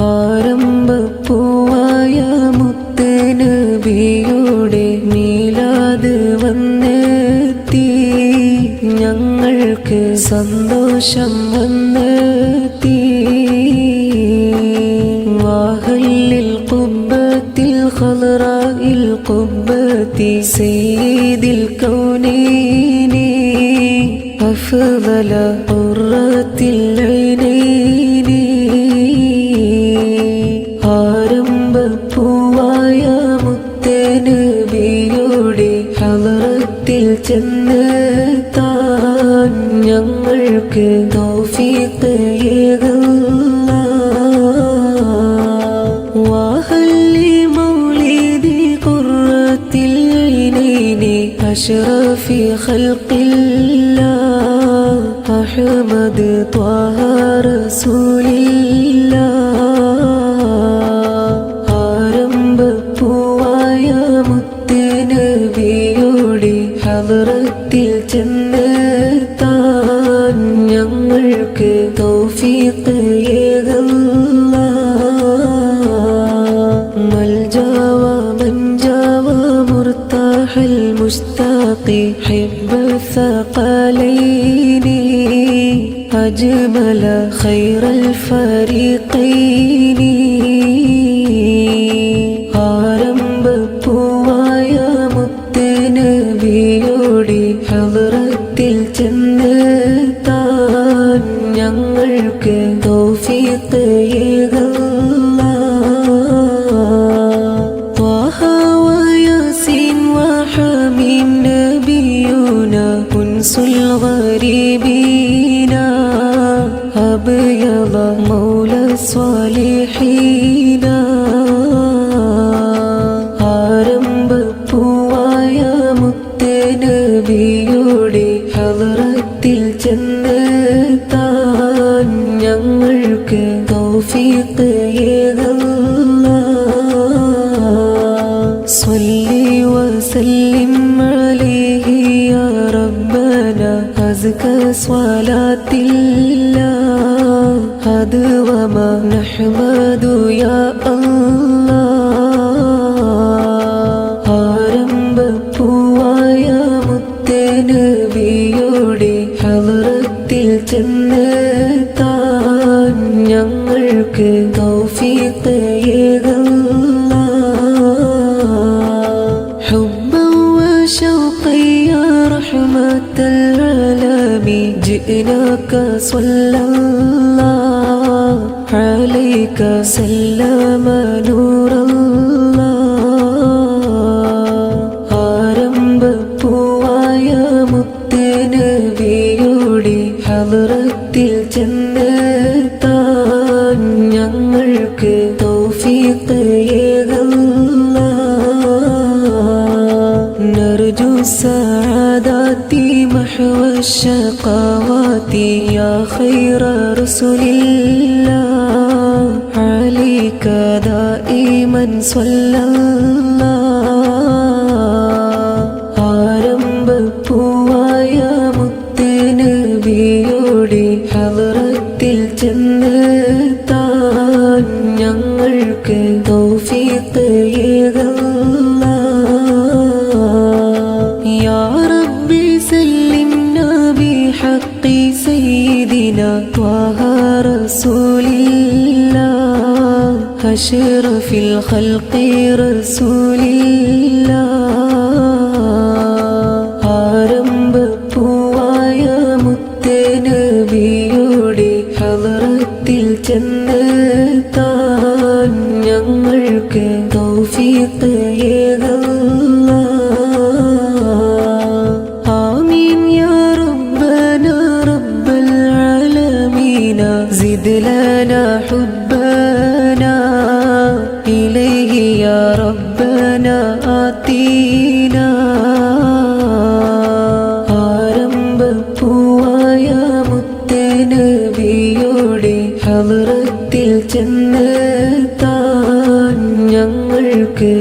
ആരംഭ പൂവായ മുത്തന് വന്നെത്തി. ഞങ്ങൾക്ക് സന്തോഷം വന്നെത്തി. വാഹല്ലിൽ കുബത്തിൽ ഖലറായിൽ കുബത്തി സെയ്തിൽ കൗനീനി. അഫ്ദല ഉറത്തിൽ ഹലറത്തിൽ ചെന്ന് താൻ ഞങ്ങൾക്ക് തൗഫീഖ് ഏകല്ല വാഹല്ലി മൗലിദി ഖുറത്തിൽ ഇനൈനി അഷ്റഫി ഖൽഖില്ലാ അഹ്മദ് ത്വാഹ റസൂലില്ലാ ഹലറത്തിൽ ചെന്ന് താൻ ഞങ്ങൾക്ക് തൗഫീഖ് ഏകല്ല മൽജാവ മൻജാവ مرتاح المشتاق حب الثقلين أجمل خير الفريقين எனக்கு توفيقي الله. طه وياسين وحميم نبينا أنس الغريبين. ഞങ്ങൾക്ക് തൗഫീഖ് ഏകല്ല صلي وسلم عليه يا ربنا أزكى صلاة الله أدوما نحمد يا الله ഞങ്ങൾക്ക് തൗഫീഖ് ഏകല്ല حبا وشوقا يا رحمة العالمين جئناك صلى الله عليك سلم نور الله ആരംഭപ്പൂവായ മുത്തനബിയുടെ ഹലറത്തിൽ ചെന്ന് السعادات محو الشقوات يا خير رسل الله عليك دائما صلى الله ആരംഭപ്പൂവായ മുത്തനബിയുടെ ഹലറത്തിൽ ചെന്ന് താൻ ഞങ്ങൾക്ക് തൗഫീഖ് طه رسول الله أشرف الخلق رسول الله ആരംഭപ്പൂവായ മുത്തനബിയുടെ ഹലറത്തിൽ ചെന്ന് താൻ ഞങ്ങൾക്ക് തൗഫീഖ് لنا حبنا إليه يا ربنا آتينا ആരംഭപ്പൂവായ മുത്തനബിയുടെ ഹലറത്തിൽ ചെന്ന് താൻ ഞങ്ങൾക്ക്